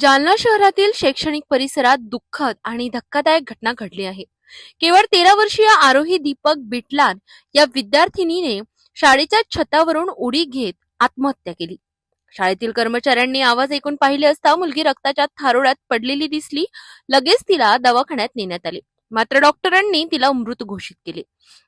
जालना शहरातील शैक्षणिक परिसरात दुःखद आणि धक्कादायक घटना घडली आहे. केवळ तेरा वर्षीय आरोही दीपक बिटलान या विद्यार्थिनीने शाळेच्या छतावरून उडी घेत आत्महत्या केली. शाळेतील कर्मचाऱ्यांनी आवाज ऐकून पाहिले असता मुलगी रक्ताच्या थारोळ्यात पडलेली दिसली. लगेच तिला दवाखान्यात नेण्यात आले. मात्र डॉक्टरांनी तिला मृत घोषित केले.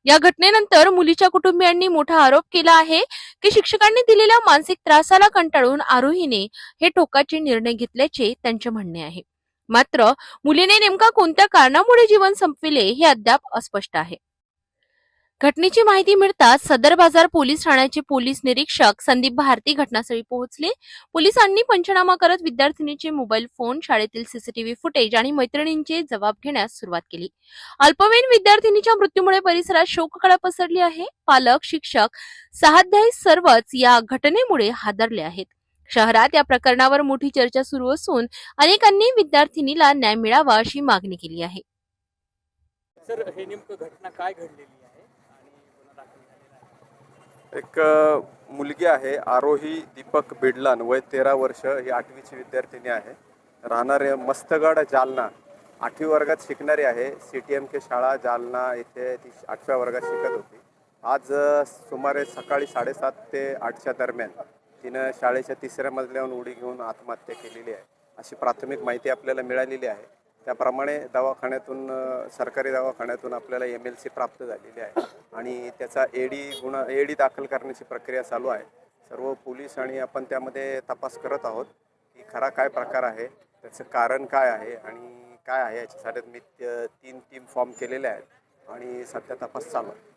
या घटनेनंतर मुलीच्या कुटुंबियांनी मोठा आरोप केला आहे की शिक्षकांनी दिलेल्या मानसिक त्रासाला कंटाळून आरोहीने हे टोकाचे निर्णय घेतल्याचे त्यांचे म्हणणे आहे. मात्र मुलीने नेमका कोणत्या कारणामुळे जीवन संपविले हे अद्याप अस्पष्ट आहे. घटनेची माहिती मिळताच सदर बाजार पोलीस ठाण्याचे पोलीस निरीक्षक संदीप भारती घटनास्थळी पोहोचले. पोलिसांनी पंचनामा करत विद्यार्थिनीचे मोबाईल फोन शाळेतील सीसीटीव्ही फुटेज आणि मैत्रिणींचे जबाब घेण्यास सुरुवात केली. अल्पवयीन विद्यार्थिनीच्या मृत्यूमुळे परिसरात शोककळा पसरली आहे. पालक शिक्षक सहाध्यायी सर्वच या घटनेमुळे हादरले आहेत. शहरात या प्रकरणावर मोठी चर्चा सुरू असून अनेकांनी विद्यार्थिनीला न्याय मिळावा अशी मागणी केली आहे. सर हे नेमकं घटना काय घडलेली आहे आणि गुन्हा दाखल झालेला आहे एक मुलगी आहे आरोही दीपक बिडलान वय तेरा वर्ष ही आठवीची विद्यार्थिनी आहे. राहणारे मस्तगड जालना आठवी वर्गात शिकणारी आहे. सी टी एम के शाळा जालना इथे ती आठव्या वर्गात शिकत होती. आज सुमारे सकाळी साडेसात ते आठच्या दरम्यान तिनं शाळेच्या तिसऱ्या मजल्याहून उडी घेऊन आत्महत्या केलेली आहे. अशी प्राथमिक माहिती आपल्याला मिळालेली आहे. त्याप्रमाणे दवाखान्यातून सरकारी दवाखान्यातून आपल्याला एम एल सी प्राप्त झालेली आहे. आणि त्याचा एडी गुन्हा एडी दाखल करण्याची प्रक्रिया चालू आहे. सर्व पोलीस आणि आपण त्यामध्ये तपास करत आहोत की खरा काय प्रकार आहे त्याचं कारण काय आहे आणि काय आहे याच्यासाठी मी तीन टीम फॉर्म केलेल्या आहेत आणि सध्या तपास चालू आहे.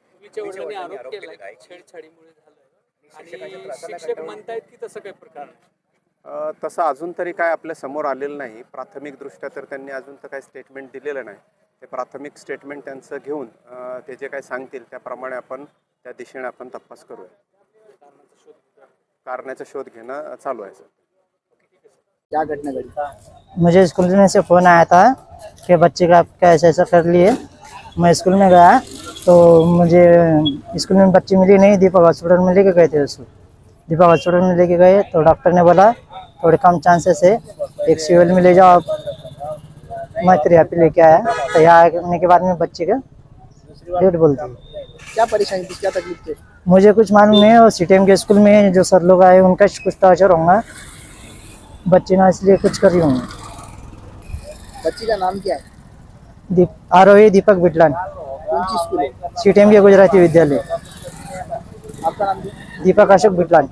शिक्षक म्हणतायत की तसं काही प्रकार तसं अजून तरी काय आपल्यासमोर आलेलं नाही. प्राथमिकदृष्ट्या तर त्यांनी अजून तर काही स्टेटमेंट दिलेलं नाही. ते प्राथमिक स्टेटमेंट त्यांचं घेऊन ते जे काही सांगतील त्याप्रमाणे आपण त्या दिशेने आपण तपास करूया. कारणाचा शोध कारणाचा शोध घेणं चालू आहे सर. क्या घटना घटी मुझे म्हणजे स्कूल में से फ़ोन आया था कि बच्चे का आपका ऐसा ऐसा कर लिए मैं स्कूल में गया तो मुझे स्कूल में बच्ची मिली नहीं दीपक हॉस्पिटल में लेके गए थे उसको दीपक हॉस्पिटल में लेके गए तो डॉक्टर ने बोला थोड़े कम चांसेस है। एक सिविल में ले जाओ आप। मैं फिर यहाँ पे लेके आया तो यहाँ आने के बाद में बच्चे का डेट बोलती है। क्या परेशानी थी? क्या तकलीफ़ थी? मुझे कुछ मालूम नहीं है और सी के स्कूल में जो सर लोग आए उनका कुछ टॉर्चर होगा। बच्चे ना इसलिए कुछ कर रही होंगे। बच्ची का नाम क्या है? दीप आरोही दीपक बिटलान। कौन सी स्कूल है? सीटीएम के गुजराती विद्यालय। आपका नाम दीपक अशोक बिटलान।